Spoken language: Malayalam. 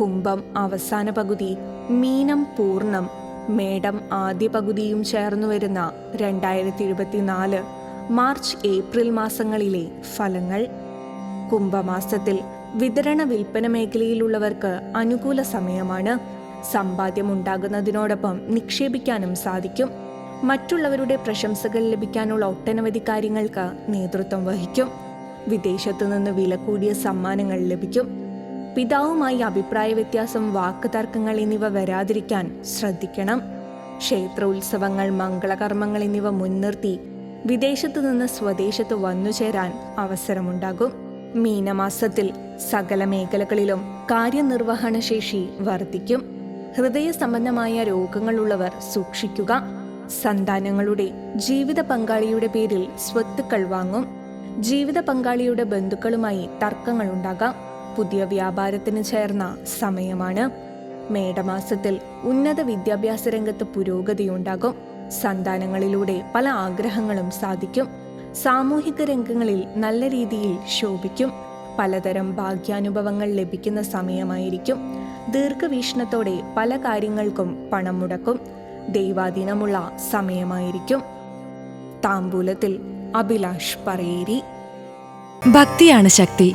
കുംഭം അവസാന പകുതി മീനം പൂർണം. മേടം ആദ്യ പകുതിയും ചേർന്നു വരുന്ന രണ്ടായിരത്തി ഇരുപത്തിനാല് മാർച്ച് ഏപ്രിൽ മാസങ്ങളിലെ ഫലങ്ങൾ. കുംഭമാസത്തിൽ വിതരണ വിൽപ്പന മേഖലയിലുള്ളവർക്ക് അനുകൂല സമയമാണ്. സമ്പാദ്യമുണ്ടാകുന്നതിനോടൊപ്പം നിക്ഷേപിക്കാനും സാധിക്കും. മറ്റുള്ളവരുടെ പ്രശംസകൾ ലഭിക്കാനുള്ള ഒട്ടനവധി കാര്യങ്ങൾക്ക് നേതൃത്വം വഹിക്കും. വിദേശത്തു നിന്ന് വില കൂടിയ സമ്മാനങ്ങൾ ലഭിക്കും. പിതാവുമായി അഭിപ്രായ വ്യത്യാസം വാക്ക് തർക്കങ്ങൾ എന്നിവ വരാതിരിക്കാൻ ശ്രദ്ധിക്കണം. ക്ഷേത്ര ഉത്സവങ്ങൾ മംഗളകർമ്മങ്ങൾ എന്നിവ മുൻനിർത്തി വിദേശത്തു നിന്ന് സ്വദേശത്ത് വന്നുചേരാൻ അവസരമുണ്ടാകും. മീനമാസത്തിൽ സകല മേഖലകളിലും കാര്യനിർവഹണ ശേഷി വർദ്ധിക്കും. ഹൃദയ സംബന്ധമായ രോഗങ്ങളുള്ളവർ സൂക്ഷിക്കുക. സന്താനങ്ങളുടെ ജീവിത പങ്കാളിയുടെ പേരിൽ സ്വത്തുക്കൾ വാങ്ങും. ജീവിത പങ്കാളിയുടെ ബന്ധുക്കളുമായി തർക്കങ്ങളുണ്ടാകാം പുതിയ വ്യാപാരത്തിന് ചേർന്ന സമയമാണ്. മേടമാസത്തിൽ ഉന്നത വിദ്യാഭ്യാസ രംഗത്ത് പുരോഗതിയുണ്ടാകും. സന്താനങ്ങളിലൂടെ പല ആഗ്രഹങ്ങളും സാധിക്കും. സാമൂഹിക രംഗങ്ങളിൽ നല്ല രീതിയിൽ ശോഭിക്കും. പലതരം ഭാഗ്യാനുഭവങ്ങൾ ലഭിക്കുന്ന സമയമായിരിക്കും. ദീർഘവീക്ഷണത്തോടെ പല കാര്യങ്ങൾക്കും പണം മുടക്കും ദൈവാധീനമുള്ള സമയമായിരിക്കും. താമ്പൂലത്തിൽ അഭിലാഷ് പറയേരി. ഭക്തിയാണ് ശക്തി.